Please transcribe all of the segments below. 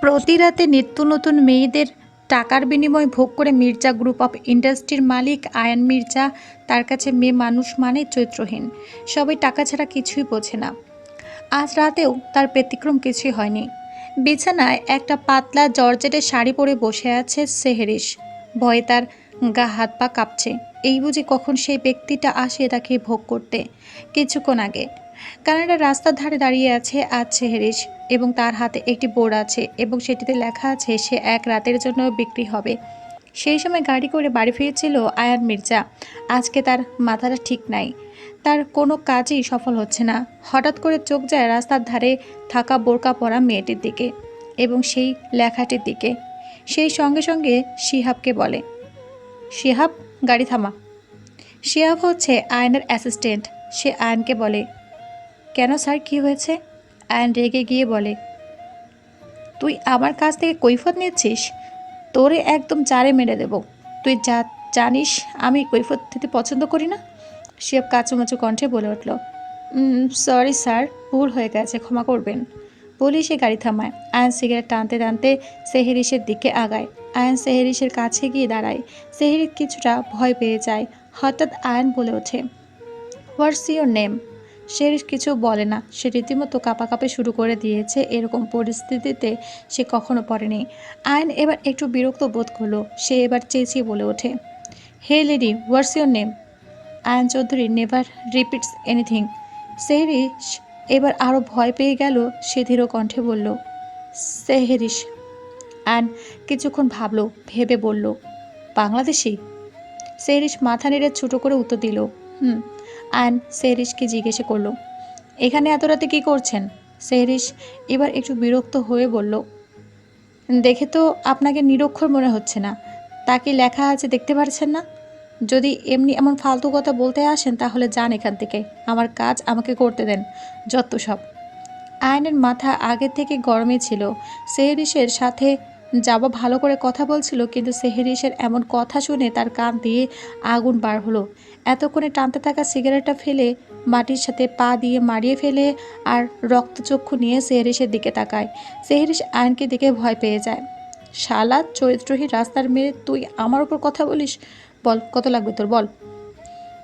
প্রতি রাতে নিত্য নতুন মেয়েদের টাকার বিনিময়ে ভোগ করে মির্জা গ্রুপ অফ ইন্ডাস্ট্রির মালিক আয়ান মির্জা, তার কাছে মেয়ে মানুষ মানে চৈত্রহীন সবাই টাকা ছাড়া কিছুই বোঝে না। আজ রাতেও তার ব্যতিক্রম কিছুই হয়নি। বিছানায় একটা পাতলা জর্জেটের শাড়ি পরে বসে আছে সেহেরিস ভয়ে তার গা হাত পা কাঁপছে। এই বুঝি কখন সেই ব্যক্তিটা আসে তাকে ভোগ করতে। কিছুক্ষণ আগে। কানাডার রাস্তার ধারে দাঁড়িয়ে আছে আজ সেহেরিস এবং তার হাতে একটি বোর্ড আছে এবং সেটিতে লেখা আছে, সে এক রাতের জন্য বিক্রি হবে। সেই সময় গাড়ি করে বাড়ি ফিরেছিল আয়ান মির্জা। আজকে তার মাথাটা ঠিক নাই। তার কোনো কাজই সফল হচ্ছে না। হঠাৎ করে চোখ যায় রাস্তার ধারে থাকা বোরকা পরা মেয়েটির দিকে এবং সেই লেখাটির দিকে। সেই সঙ্গে সঙ্গে শিহাবকে বলে, শিহাব, গাড়ি থামা। শিহাব হচ্ছে আয়নের অ্যাসিস্ট্যান্ট। সে আয়নকে বলে, কেন স্যার, কি হয়েছে? আয়ন রেগে গিয়ে বলে, তুই আমার কাছ থেকে কৈফত নিচ্ছিস? তোরে একদম চারে মেরে দেব। তুই যা, জানিস আমি কৈফত দিতে পছন্দ করি না? শিব কাচুমাচু কণ্ঠে বলে উঠল সরি স্যার ভুল হয়ে গেছে, ক্ষমা করবেন। বলি সে গাড়ি থামায়। আয়ন সিগারেট টানতে টানতে সেহেরিসের দিকে আগায়। আয়ন সেহেরিসের কাছে গিয়ে দাঁড়ায়। সেহেরি কিছুটা ভয় পেয়ে যায়। হঠাৎ আয়ন বলে ওঠে হোয়াটস ইউর নেম সে কিছু বলে না। সে রীতিমতো কাঁপাকাঁপি শুরু করে দিয়েছে এরকম পরিস্থিতিতে সে কখনো পড়েনি। আয়ন এবার একটু বিরক্ত বোধ করল। সে এবার চেঁচিয়ে বলে ওঠে, hey lady, what's your name? Ayan Chowdhury, never repeats anything. Sehrish এবার আরও ভয় পেয়ে গেল। সে ধীর কণ্ঠে বলল, সেহরিশ। আয়ন কিছুক্ষণ ভাবল, ভেবে বলল, বাংলাদেশি? সেহরিশ মাথা নেড়ে ছোটো করে উত্তর দিল, হুম। আয়ন সেহরিশকে জিজ্ঞেসে করল, এখানে এত রাতে কী করছেন? সেহরিশ এবার একটু বিরক্ত হয়ে বলল, দেখে তো আপনাকে নিরক্ষর মনে হচ্ছে না। তা কি লেখা আছে দেখতে পারছেন না? যদি এমনি এমন ফালতু কথা বলতে আসেন তাহলে যান এখান থেকে। আমার কাজ আমাকে করতে দেন, যত সব। আয়নের মাথা আগে থেকে গরমে ছিল। সেহরিশের সাথে যাবা ভালো করে কথা বলছিল, কিন্তু সেহরিশের এমন কথা শুনে তার কান দিয়ে আগুন বার হলো। এতক্ষণে টানতে থাকা সিগারেটটা ফেলে মাটির সাথে পা দিয়ে মারিয়ে ফেলে আর রক্তচক্ষু নিয়ে সেহরিশের দিকে তাকায়। সেহরিশ আয়নকে দিকে ভয় পেয়ে যায়। শালা চরিত্রহীন রাস্তার মেয়ে, তুই আমার উপর কথা বলিস? বল, কত লাগবে তোর? বল।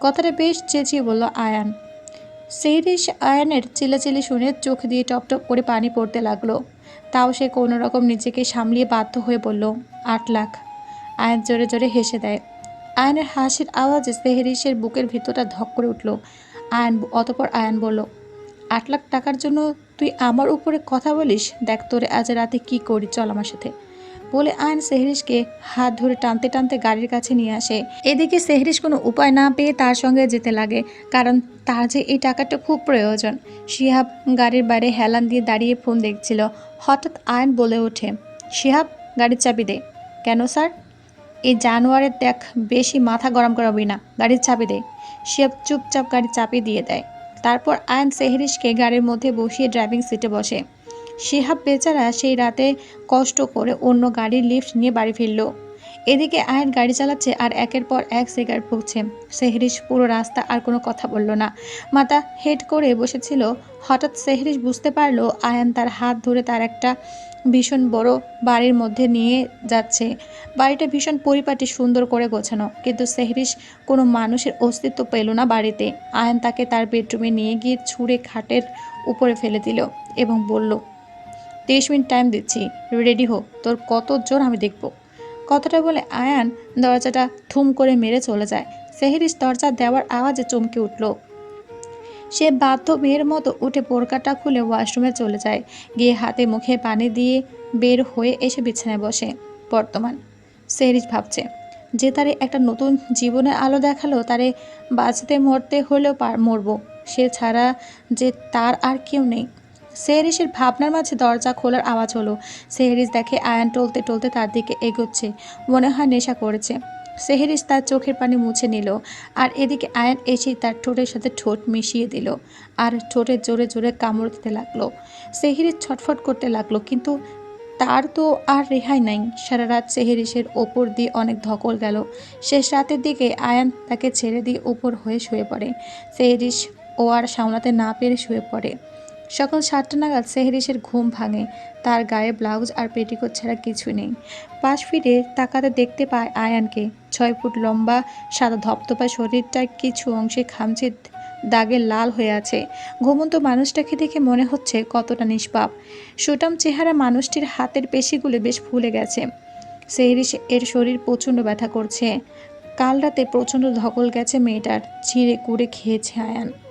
কথাটা বেশ চেঁচিয়ে বলল আয়ান। সেহরিশ আয়ানের চিলাচিলি শুনে চোখ দিয়ে টপ টপ করে পানি পড়তে লাগল। তাও সে কোনো রকম নিজেকে সামলিয়ে বাধ্য হয়ে বলল, আট লাখ। আয়ন জোরে জোরে হেসে দেয়। আয়নের হাসির আওয়াজে সেহরিশের বুকের ভিতরটা ধক করে উঠল। আয়ন, অতপর আয়ন বলল, আট লাখ টাকার জন্য তুই আমার উপরে কথা বলিস? দেখ তোরে আজ রাতে কি করি, চল আমার সাথে। বলে আয়ন সেহরিশকে হাত ধরে টানতে টানতে গাড়ির কাছে নিয়ে আসে। এদিকে সেহরিশ কোনো উপায় না পেয়ে তার সঙ্গে যেতে লাগে, কারণ তার যে এই টাকাটা খুব প্রয়োজন। শিহাব গাড়ির বাইরে হেলান দিয়ে দাঁড়িয়ে ফোন দেখছিল। হঠাৎ আয়ন বলে ওঠে, শিহাব, গাড়ির চাবি দে। কেন, স্যার? এই জানোয়ারের দেখ, বেশি মাথা গরম করাবি না, গাড়ির চাবি দে। শিহাব চুপচাপ গাড়ি চাপি দিয়ে দেয়। তারপর আয়ন সেহরিশকে গাড়ির মধ্যে বসিয়ে ড্রাইভিং সিটে বসে। শিহাব বেচারা সেই রাতে কষ্ট করে অন্য গাড়ির লিফট নিয়ে বাড়ি ফিরল। এদিকে আয়ন গাড়ি চালাচ্ছে আর একের পর এক সিগারেট ফুকছে। সেহরিশ পুরো রাস্তা আর কোনো কথা বলল না। মাথা হেড করে বসেছিল। হঠাৎ সেহরিশ বুঝতে পারল আয়ান তার হাত ধরে তার একটা ভীষণ বড় বাড়ির মধ্যে নিয়ে যাচ্ছে। বাড়িটা ভীষণ পরিপাটি, সুন্দর করে গোছানো। কিন্তু সেহরিশ কোনো মানুষের অস্তিত্ব পেল না বাড়িতে। আয়ান তাকে তার বেডরুমে নিয়ে গিয়ে ছুঁড়ে খাটের উপরে ফেলে দিল এবং বলল তেইশ মিনিট টাইম দিচ্ছি। রেডি হোক, তোর কত জোর আমি দেখব। কথাটা বলে আয়ান দরজাটা থুম করে মেরে চলে যায়। সেহরিস দরজা দেওয়ার আওয়াজে চমকে উঠল। সে বাধ্য মেয়ের মতো উঠে বোরকাটা খুলে ওয়াশরুমে চলে যায়। গিয়ে হাতে মুখে পানি দিয়ে বের হয়ে এসে বিছানায় বসে, বর্তমান। সেহরিস ভাবছে, যে তারে একটা নতুন জীবনের আলো দেখাল, তারে বাঁচতে মরতে হলেও পার মরবো। সে ছাড়া যে তার আর কেউ নেই। সেহরিসের ভাবনার মাঝে দরজা খোলার আওয়াজ হলো। সেহরিস দেখে আয়ান টলতে টলতে তার দিকে এগোচ্ছে, মনে হয় নেশা করেছে। সেহরিস তার চোখের পানি মুছে নিল আর এদিকে আয়ান এসেই তার ঠোঁটের সাথে ঠোঁট মিশিয়ে দিল আর ঠোঁটে জোরে জোরে কামড় দিতে লাগল। সেহরিস ছটফট করতে লাগল, কিন্তু তার তো আর রেহাই নাই। সারা রাত সেহেরিসের ওপর দিয়ে অনেক ধকল গেল। শেষ রাতের দিকে আয়ান তাকে ছেড়ে দিয়ে উপর হয়ে শুয়ে পড়ে। সেহেরিস ও আর সামলাতে না পেরে শুয়ে পড়ে। সকাল সাতটা নাগাদ সেহরিসের ঘুম ভাঙে। তার গায়ে ব্লাউজ আর পেটিকোট ছাড়া কিছু নেই। পাশ ফিরে তাকাতে দেখতে পায় আয়ানকে। ছয় ফুট লম্বা, সাদা ধপধপা শরীরটা কিছু অংশে খামচে দাগে লাল হয়ে আছে। ঘুমন্ত মানুষটাকে দেখে মনে হচ্ছে কতটা নিষ্পাপ। সুটাম চেহারা মানুষটির হাতের পেশিগুলো বেশ ফুলে গেছে। সেহরিস এর শরীর প্রচণ্ড ব্যথা করছে। কাল রাতে প্রচণ্ড ধকল গেছে মেয়েটার। ছিঁড়ে কুড়ে খেয়েছে আয়ান।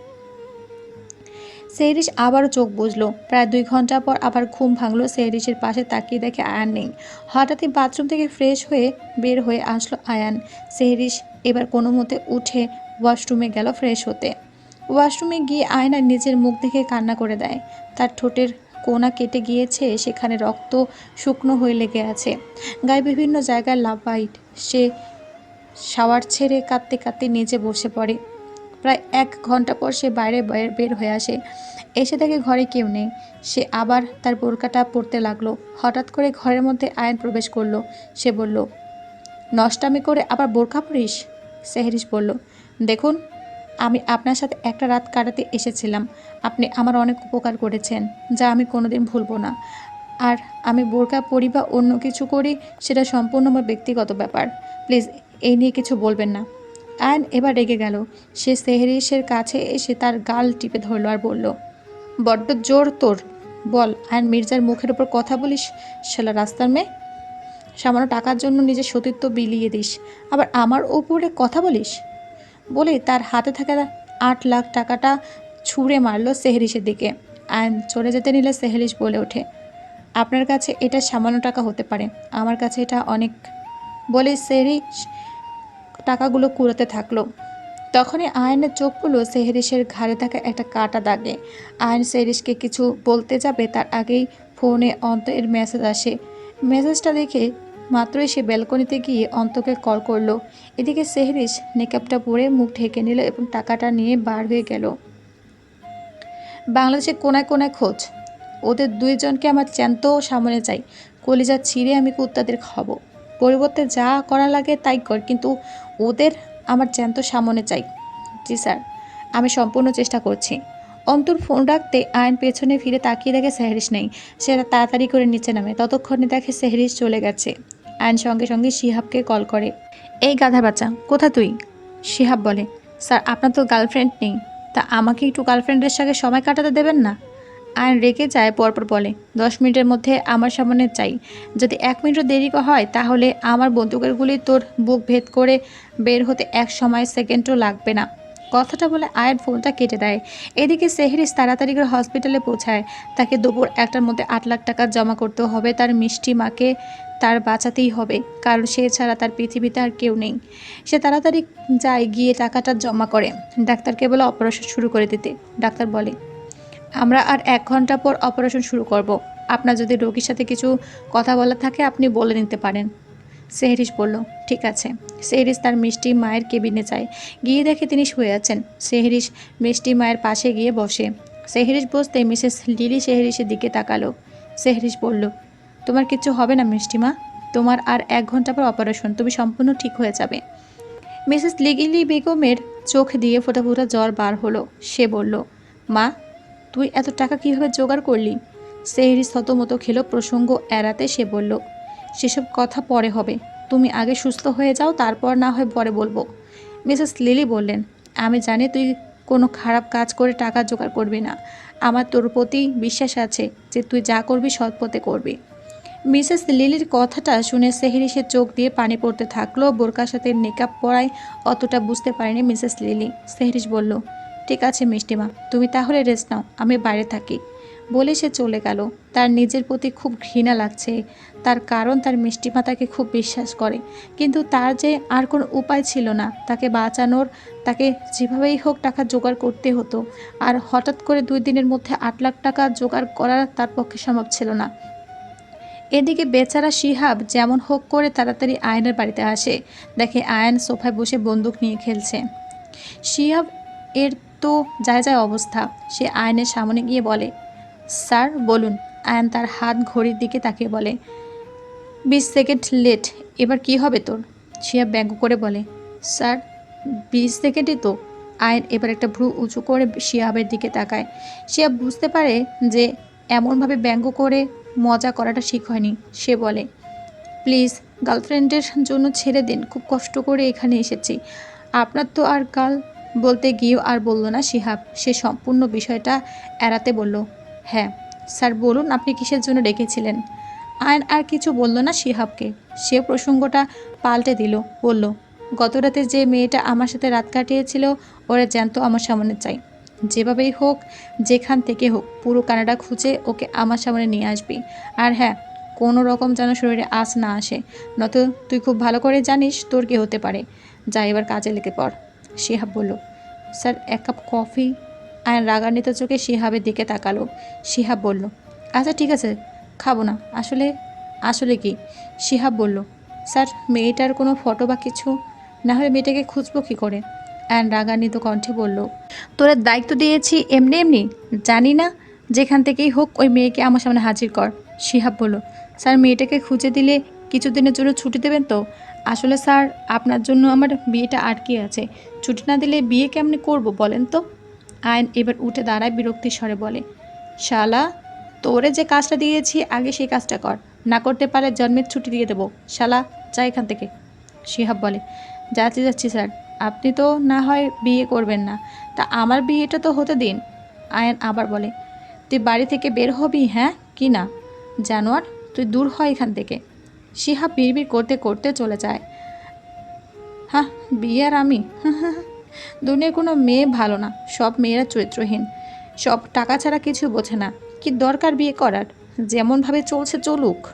সেহরিস আবারও চোখ বুঝলো প্রায় দুই ঘণ্টা পর আবার ঘুম ভাঙলো সেহরিসের পাশে তাকিয়ে দেখে আয়ান নেই। হঠাৎই বাথরুম থেকে ফ্রেশ হয়ে বের হয়ে আসলো আয়ান। সেহরিস এবার কোনো মতে উঠে ওয়াশরুমে গেল ফ্রেশ হতে। ওয়াশরুমে গিয়ে আয়নার নিজের মুখ দেখে কান্না করে দেয়। তার ঠোঁটের কোনা কেটে গিয়েছে, সেখানে রক্ত শুকনো হয়ে লেগে আছে। গায়ে বিভিন্ন জায়গায় লাভাইট সে শাওয়ার ছেড়ে কাঁদতে কাঁদতে নিচে বসে পড়ে। প্রায় এক ঘণ্টা পর সে বাইরে বের- হয়ে আসে। এসে দেখে ঘরে কেউ নেই। সে আবার তার বোরকাটা পরতে লাগল। হঠাৎ করে ঘরের মধ্যে আয়ন প্রবেশ করল। সে বলল, নষ্টামি করে আবার বোরকা পরিস? সেহরিস বলল, দেখুন, আমি আপনার সাথে একটা রাত কাটাতে এসেছিলাম। আপনি আমার অনেক উপকার করেছেন, যা আমি কোনোদিন ভুলবো না। আর আমি বোরকা পরি বা অন্য কিছু করি, সেটা সম্পূর্ণ আমার ব্যক্তিগত ব্যাপার। প্লিজ, এই নিয়ে কিছু বলবেন না। আয়ন এবার রেগে গেল। সে সেহরিসের কাছে এসে তার গাল টিপে ধরলো আর বলল, বড্ড জোর তোর। বল আয়ন মির্জার মুখের উপর কথা বলিস? শালা রাস্তার মেয়ে। সামান্য টাকার জন্য নিজের সতীত্ব বিলিয়ে দিস। আবার আমার ওপরে কথা বলিস? বলে তার হাতে থাকা আট লাখ টাকাটা ছুঁড়ে মারলো সেহরিসের দিকে। আয়ন চলে যেতে নিলে সেহরিস বলে ওঠে, আপনার কাছে এটা সামান্য টাকা হতে পারে। আমার কাছে এটা অনেক। বলে সেহরিস টাকাগুলো কুড়াতে থাকল। তখনই আয়নের চোখ চোখগুলো সেহরিশের ঘাড়ে থাকা একটা কাটা দাগে। আয়ন সেহরিশকে কিছু বলতে যাবে তার আগেই ফোনে অন্তের মেসেজ আসে। মেসেজটা দেখে মাত্রই সে ব্যালকনিতে গিয়ে অন্তকে কল করল। এদিকে সেহরিশ মেকআপটা পরে মুখ ঢেকে নিল এবং টাকাটা নিয়ে বার হয়ে গেল। বাংলাদেশে কোনায় কোনায় খোঁজ। ওদের দুইজনকে আমার চ্যান্ত সামনে চাই। কলিজা ছিঁড়ে আমি কুত্তাদের খাব। পরিবর্তে যা করা লাগে তাই কর, কিন্তু ওদের আমার জ্যান্ত সামনে চাই। জি স্যার, আমি সম্পূর্ণ চেষ্টা করছি। অন্তর ফোন রাখতে আয়ন পেছনে ফিরে তাকিয়ে দেখে সেহরিস নেই। সে তাড়াতাড়ি করে নিচে নামে। ততক্ষণে দেখে সেহরিস চলে গেছে। আয়ন সঙ্গে সঙ্গে শিহাবকে কল করে, এই গাধা বাচ্চা কোথা তুই? শিহাব বলে, স্যার, আপনার তো গার্লফ্রেন্ড নেই। তা আমাকে একটু গার্লফ্রেন্ডের সঙ্গে সময় কাটাতে দেবেন না? আয়ন রেগে যায়, পরপর বলে, দশ মিনিটের মধ্যে আমার সামনে চাই যদি এক মিনিটও দেরি হয়, তাহলে আমার বন্দুকের গুলি তোর বুক ভেদ করে বের হতে এক সময় সেকেন্ডও লাগবে না। কথাটা বলে আয়ের ফোনটা কেটে দেয়। এদিকে সেহরিস তাড়াতাড়ি করে হসপিটালে পৌঁছায়। তাকে দুপুর একটার মধ্যে আট লাখ টাকা জমা করতে হবে। তার মিষ্টি মাকে তার বাঁচাতেই হবে, কারণ সে ছাড়া তার পৃথিবীতে আর কেউ নেই। সে তাড়াতাড়ি যায় গিয়ে টাকাটা জমা করে, ডাক্তারকে বলে অপারেশন শুরু করে দিতে। ডাক্তার বলে আমরা আর এক ঘণ্টা পর অপারেশন শুরু করব। আপনার যদি রোগীর সাথে কিছু কথা বলা থাকে, আপনি বলে নিতে পারেন। সেহরিস বলল, ঠিক আছে। সেহরিস তার মিষ্টি মায়ের কেবিনে যায়। গিয়ে দেখে তিনি শুয়ে আছেন। সেহরিস মিষ্টি মায়ের পাশে গিয়ে বসে। সেহরিস বসতে মিসেস লিলি সেহরিসের দিকে তাকালো। সেহরিস বলল, তোমার কিচ্ছু হবে না মিষ্টি মা? তোমার আর এক ঘণ্টা পর অপারেশন। তুমি সম্পূর্ণ ঠিক হয়ে যাবে। মিসেস লিগিলি বেগমের চোখ দিয়ে ফোটা ফোটা জ্বর বার হলো। সে বলল, মা তুই এত টাকা কীভাবে জোগাড় করলি? সেহরি শতমতো খেলো প্রসঙ্গ এড়াতে। সে বলল, সেসব কথা পরে হবে। তুমি আগে সুস্থ হয়ে যাও, তারপর না হয় পরে বলব। মিসেস লিলি বললেন, আমি জানি তুই কোনো খারাপ কাজ করে টাকা জোগাড় করবি না। আমার তোর প্রতি বিশ্বাস আছে যে তুই যা করবি সৎ পথে করবি। মিসেস লিলির কথাটা শুনে সেহরি সে চোখ দিয়ে পানি পড়তে থাকল। বোরকার সাথে মেকআপ পরায় অতটা বুঝতে পারেনি মিসেস লিলি। সেহরিস বলল ঠিক আছে, মিষ্টিমা। তুমি তাহলে রেস্ট নাও, আমি বাইরে থাকি। বলে সে চলে গেল। তার নিজের প্রতি খুব ঘৃণা লাগছে। তার কারণ তার মিষ্টিমা তাকে খুব বিশ্বাস করে। কিন্তু তার যে আর কোনো উপায় ছিল না, তাকে বাঁচানোর, তাকে যেভাবেই হোক টাকা জোগাড় করতে হতো। আর হঠাৎ করে দুই দিনের মধ্যে আট লাখ টাকা জোগাড় করা তার পক্ষে সম্ভব ছিল না। এদিকে বেচারা শিহাব যেমন হোক করে তাড়াতাড়ি আয়নের বাড়িতে আসে। দেখে আয়ন সোফায় বসে বন্দুক নিয়ে খেলছে। শিহাব এর তো যায় যায় অবস্থা। সে আয়নের সামনে গিয়ে বলে, স্যার, বলুন। আয়ন তার হাত ঘড়ির দিকে তাকিয়ে বলে, বিশ সেকেন্ড লেট, এবার কি হবে তোর? শিহাব ব্যঙ্গ করে বলে, স্যার, বিশ সেকেন্ডই তো। আয়ন এবার একটা ভ্রু উঁচু করে শিহাবের দিকে তাকায়। শিহাব বুঝতে পারে যে এমনভাবে ব্যঙ্গ করে মজা করাটা ঠিক হয়নি। সে বলে, প্লিজ, গার্লফ্রেন্ডের জন্য ছেড়ে দিন, খুব কষ্ট করে এখানে এসেছি। আপনার তো আর গাল বলতে গিয়েও আর বলল না শিহাব। সে সম্পূর্ণ বিষয়টা এড়াতে বলল হ্যাঁ স্যার, বলুন আপনি কিসের জন্য ডেকেছিলেন? আয়ন আর কিছু বলল না শিহাবকে। সে প্রসঙ্গটা পাল্টে দিল, বলল, গত রাতে যে মেয়েটা আমার সাথে রাত কাটিয়েছিল, ওরা জ্যান্ত আমার সামনে চাই। যেভাবেই হোক, যেখান থেকে হোক, পুরো কানাডা খুঁজে ওকে আমার সামনে নিয়ে আসবি। আর হ্যাঁ কোনো রকম যেন শরীরে আঁচ না আসে। নয়তো তুই খুব ভালো করে জানিস তোর কি হতে পারে। যা এবার কাজে লেগে পড়। শিহাব বলল, স্যার, এক কাপ কফি আয়ন রাগান্বিত চোখে শিহাবের দিকে তাকালো। শিহাব বলল আচ্ছা ঠিক আছে, খাব না। আসলে আসলে কি? শিহাব বলল, স্যার, মেয়েটার কোনো ফটো বা কিছু? না হলে মেয়েটাকে খুঁজবো কী করে? অ্যান্ড রাগান্বিত কণ্ঠে বলল, তোরা দায়িত্ব দিয়েছি এমনি এমনি। জানি না যেখান থেকেই হোক ওই মেয়েকে আমার সামনে হাজির কর। শিহাব বলল, স্যার, মেয়েটাকে খুঁজে দিলে কিছুদিনের জন্য ছুটি দেবেন তো? আসলে স্যার, আপনার জন্য আমার বিয়েটা আটকে আছে। ছুটি না দিলে বিয়ে কেমনে করব বলেন তো? আয়ন এবার উঠে দাঁড়ায় বিরক্তি স্বরে বলে, শালা, তোরে যে কাজটা দিয়েছি, আগে সেই কাজটা কর। না করতে পারলে জন্মের ছুটি দিয়ে দেবো। শালা, যা এখান থেকে। শিহাব বলে, যাচ্ছি যাচ্ছি, স্যার। আপনি তো না হয় বিয়ে করবেন না। তা আমার বিয়েটা তো হতে দিন। আয়ন আবার বলে, তুই বাড়ি থেকে বের হবি হ্যাঁ? কি না? জানোয়ার, তুই দূর হয় এখান থেকে। শিহাব বিড়বিড় করতে করতে চলে যায়। হ্যাঁ বিয়ে আর আমি? দুনিয়ার কোনো মেয়ে ভালো না, সব মেয়েরা চরিত্রহীন। সব টাকা ছাড়া কিছু বোঝে না। কি দরকার বিয়ে করার? যেমনভাবে চলছে চলুক।